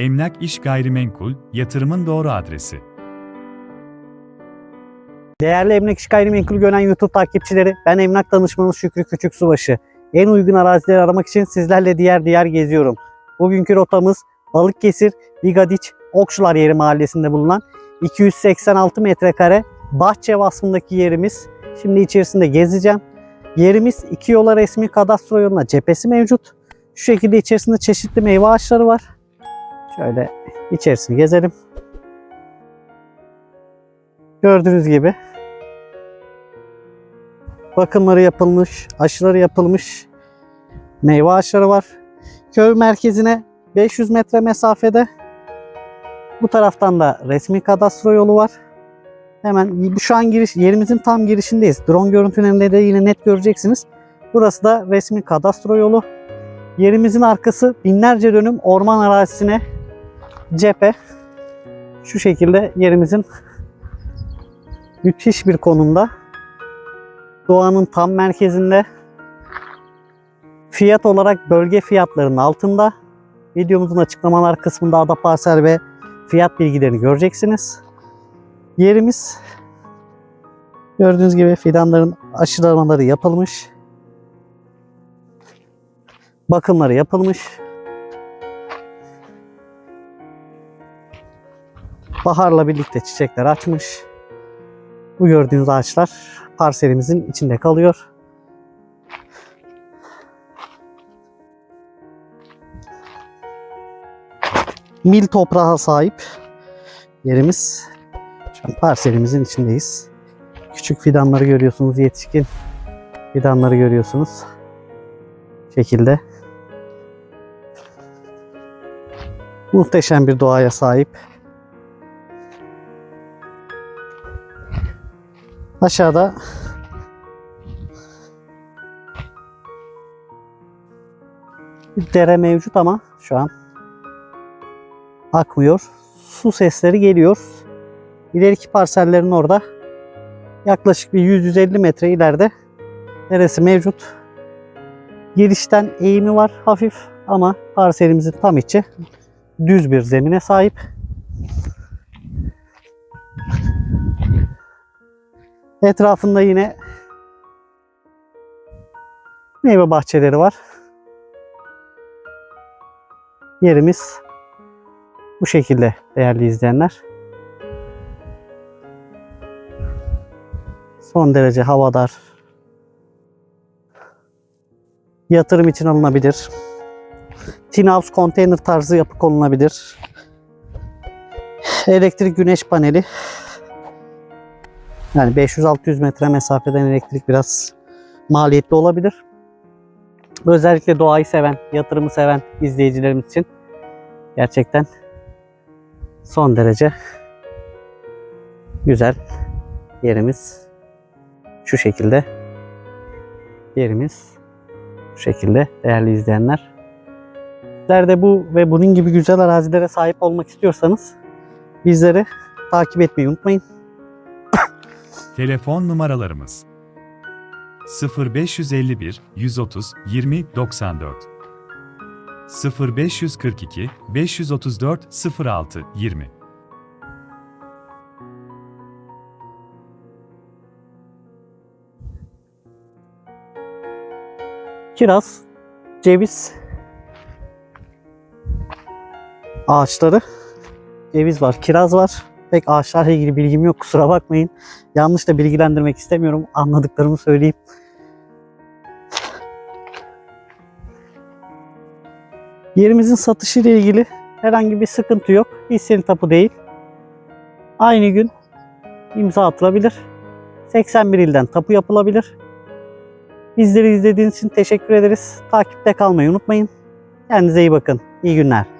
Emlak İş Gayrimenkul, yatırımın doğru adresi. Değerli Emlak İş Gayrimenkul Gören YouTube takipçileri, ben emlak danışmanı Şükrü Küçük Subaşı. En uygun arazileri aramak için sizlerle diğer diğer geziyorum. Bugünkü rotamız Balıkesir, Bigadiç, Okçular Yeri mahallesinde bulunan 286 metrekare bahçe vasfındaki yerimiz. Şimdi içerisinde gezeceğim. Yerimiz iki yola resmi kadastro yoluna cephesi mevcut. Şu şekilde içerisinde çeşitli meyve ağaçları var. Şöyle içerisini gezelim. Gördüğünüz gibi bakımları yapılmış, aşıları yapılmış meyve ağaçları var. Köy merkezine 500 metre mesafede. Bu taraftan da resmi kadastro yolu var. Hemen şu an giriş yerimizin tam girişindeyiz. Drone görüntülerinde de yine net göreceksiniz. Burası da resmi kadastro yolu. Yerimizin arkası binlerce dönüm orman arazisine cephe. Şu şekilde yerimizin müthiş bir konumda. Doğanın tam merkezinde. Fiyat olarak bölge fiyatlarının altında. Videomuzun açıklamalar kısmında ada parsel ve fiyat bilgilerini göreceksiniz. Yerimiz gördüğünüz gibi fidanların aşılamaları yapılmış. Bakımları yapılmış. Baharla birlikte çiçekler açmış. Bu gördüğünüz ağaçlar parselimizin içinde kalıyor. Mil toprağa sahip yerimiz. Şu an parselimizin içindeyiz. Küçük fidanları görüyorsunuz, yetişkin fidanları görüyorsunuz. Şekilde. Muhteşem bir doğaya sahip. Aşağıda bir dere mevcut ama şu an akmıyor. Su sesleri geliyor. İleriki parsellerin orada yaklaşık bir 100-150 metre ileride deresi mevcut. Girişten eğimi var hafif ama parselimizin tam içi düz bir zemine sahip. Etrafında yine meyve bahçeleri var. Yerimiz bu şekilde değerli izleyenler. Son derece havadar. Yatırım için alınabilir. Tin house konteyner tarzı yapı konulabilir. Elektrik güneş paneli. Yani 500-600 metre mesafeden elektrik biraz maliyetli olabilir. Özellikle doğayı seven, yatırımı seven izleyicilerimiz için gerçekten son derece güzel yerimiz şu şekilde yerimiz şu şekilde değerli izleyenler. Sizler bu ve bunun gibi güzel arazilere sahip olmak istiyorsanız bizleri takip etmeyi unutmayın. Telefon numaralarımız 0551 130 20 94 0542 534 06 20 Kiraz, ceviz ağaçları. Ceviz var, kiraz var. Pek ağaçlarla ilgili bilgim yok kusura bakmayın. Yanlış da bilgilendirmek istemiyorum. Anladıklarımı söyleyeyim. Yerimizin satışı ile ilgili herhangi bir sıkıntı yok. Hisseli tapu değil. Aynı gün imza atılabilir. 81 ilden tapu yapılabilir. Bizleri izlediğiniz için teşekkür ederiz. Takipte kalmayı unutmayın. Kendinize iyi bakın. İyi günler.